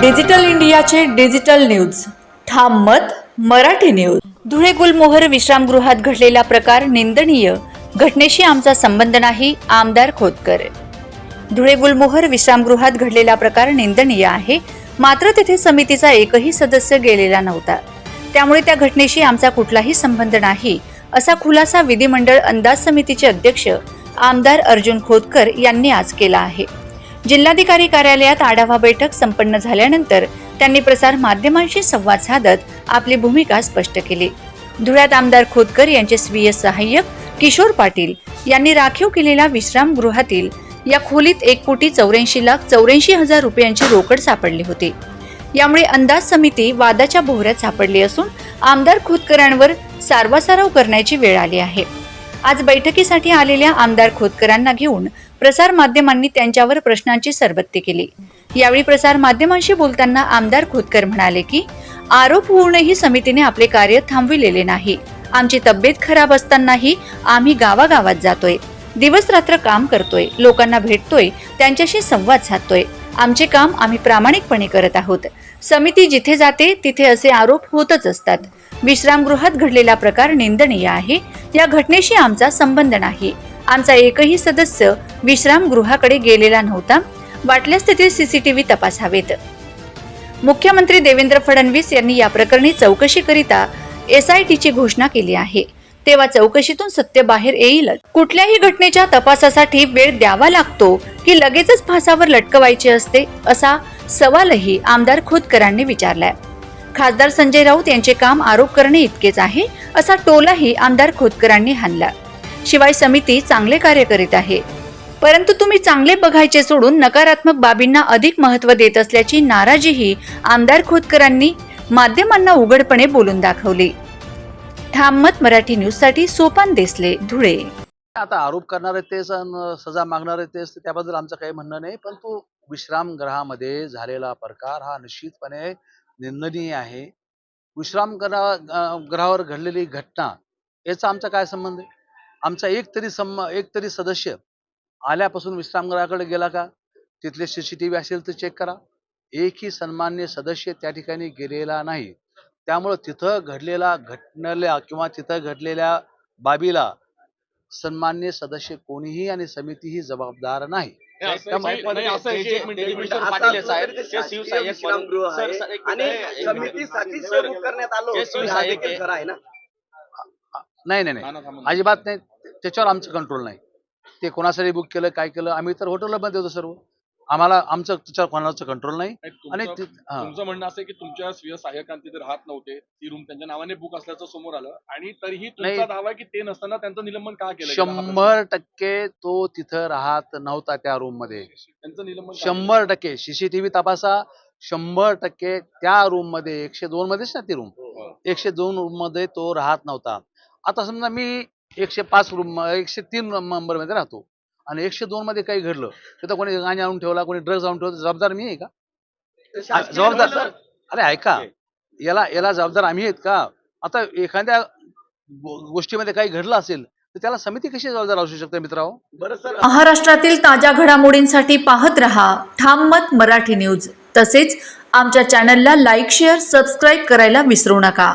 Digital इंडियाचे digital news. ठाम मत मराठी न्यूज. धुळे गुलमोहर विश्रामगृहात घडलेला प्रकार निंदनीय. घटनेशी आमचा संबंध नाही आमदार खोतकर. धुळे गुलमोहर विश्रामगृहात घडलेला प्रकार निंदनीय आहे. मात्र तेथे समितीचा एकही सदस्य गेलेला नव्हता. त्यामुळे त्या घटनेशी आमचा कुठलाही संबंध नाही असा खुलासा विधिमंडळ अंदाज समितीचे अध्यक्ष आमदार अर्जुन खोतकर यांनी आज केला आहे. जिल्हाधिकारी कार्यालयात आढावा बैठक संपन्न झाल्यानंतर त्यांनी प्रसार माध्यमांशी संवाद साधत आपली भूमिका स्पष्ट केली. धुळ्यात आमदार खोतकर यांचे स्वीय सहाय्यक किशोर पाटील यांनी राखीव केलेल्या विश्रामगृहातील या खोलीत एक कोटी चौऱ्याऐंशी लाख चौऱ्याऐंशी हजार रुपयांची रोकड सापडली होती. यामुळे अंदाज समिती वादाच्या भोवऱ्यात सापडली असून आमदार खोतकरांवर सारवासारव करण्याची वेळ आली आहे. आज बैठकीसाठी आलेल्या आमदार खोतकरांना घेऊन प्रसार माध्यमांनी त्यांच्यावर प्रश्नांची सरबत्ती केली. यावेळी प्रसार माध्यमांशी बोलताना आमदार खोतकर म्हणाले की आरोप होऊनही समितीने आपले कार्य थांबविलेले नाही. आमची तब्येत खराब असतानाही आम्ही गावागावात जातोय. दिवस रात्र काम करतोय लोकांना भेटतोय त्यांच्याशी संवाद साधतोय. आमचे काम आम्ही प्रामाणिकपणे करत आहोत. समिती जिथे जाते तिथे असे आरोप होतच असतात. विश्रामगृहात घडलेला प्रकार निंदनीय आहे. या घटनेशी आमचा संबंध नाही. आमचा एकही सदस्य विश्रामगृहाकडे गेलेला नव्हता. वाटल्यास तेथील सीसीटीव्ही तपासावेत मुख्यमंत्री देवेंद्र फडणवीस यांनी या प्रकरणी चौकशीकरिता एसआयटीची घोषणा केली आहे. तेव्हा चौकशीतून सत्य बाहेर येईलच. कुठल्याही घटनेच्या तपासासाठी वेळ द्यावा लागतो की लगेचच फासावर लटकवायचे असते असा सवालही आमदार खोतकरांनी विचारलाय. खासदार संजय राऊत यांचे काम आरोप करणे इतकेच आहे असा टोलाही आमदार खोतकरांनी हाणला शिवाय समिती चांगले कार्य करीत आहे. परंतु तुम्ही चांगले बघायचे सोडून नकारात्मक बाबींना अधिक महत्त्व देत असल्याची नाराजीही आमदार खोतकरांनी माध्यमांना उघडपणे बोलून दाखवली. ठाममत मराठी न्यूजसाठी सोपान देसले धुळे. आता आरोप करणारे तेच अन सजा मागणारे तेच त्याबद्दल आमचं काही म्हणणं नाही. पण तो विश्रामगृहामध्ये झालेला प्रकार हा निश्चितपणे निंदनीय आहे. विश्राम ग्रहावर घडलेली घटना याचा आमचा काय संबंध आहे? आमचा एक तरी सम एक तरी सदस्य आल्यापासून विश्रामगृहाकडे गेला का? तिथले सीसीटीव्ही असेल तर चेक करा. एकही सन्मान्य सदस्य त्या ठिकाणी गेलेला नाही. त्यामुळं तिथं घडलेला घटनेला किंवा तिथं घडलेल्या बाबीला सन्मान्य सदस्य कोणीही आणि समितीही जबाबदार नाही नाही, असं त्यामुळे- एक- नाही, असं एक- एक मिनिट, एक मिनिट. असं पाटील आहे साहेब. असलं तरी ते ते शासकीय शिवसैनिक विश्रामगृह म्हणून- आहे. सर, सर, एक आणि मिनिट, एक मिनिट. समितीसाठी सर, सुरू करण्यात आलो ते होतं. हा ना नाही नाही नाही. अजिबात नाही त्याच्यावर आमचं कंट्रोल नाही ते कोणासाठी बुक केलं काय केलं आम्ही तर हॉटेलला पण देतो सर्व आम्हाला आमचं त्याच्यावर कोणाचं कंट्रोल नाही आणि तुमचं ते- हा. तुमचं म्हणणं असं आहे की तुमच्या स्वीय सहाय्यकांती तिथे राहत नव्हते ती रूम त्यांच्या नावाने बुक असल्याचं समोर आलं आणि तरीही तुमचा नाही. दावा आहे की ते नसताना त्यांचं निलंबन का केलं गेलं? हा प्रश्न. शंभर टक्के तो तिथं राहत नव्हता त्या रूममध्ये त्यांचं निलंबन का शंभर टक्के सीसीटीव्ही तपासा शंभर टक्के त्या रूममध्ये एकशे दोन मध्येच ना ती रूम केलं? एकशे दोन रूममध्ये तो राहत नव्हता आता समजा मी एकशे पाच रूम एकशे तीन नंबरमध्ये राहतो आणि एकशे दोन मध्ये काही घडलं तिथं कोणी गाणी आणून ठेवला कोणी ड्रग्ज आणून ठेवला जबाबदार मी आहे का? जबाबदार सर. अरे ऐका. याला याला जबाबदार आम्ही आहेत का? आता एखाद्या गोष्टीमध्ये काही घडलं असेल तर त्याला समिती कशी जबाबदार असू शकते मित्रांनो? बरं सर. महाराष्ट्रातील ताज्या घडामोडींसाठी पाहत रहा ठाममत मराठी न्यूज तसेच आमच्या चॅनलला लाईक शेअर सबस्क्राईब करायला विसरू नका.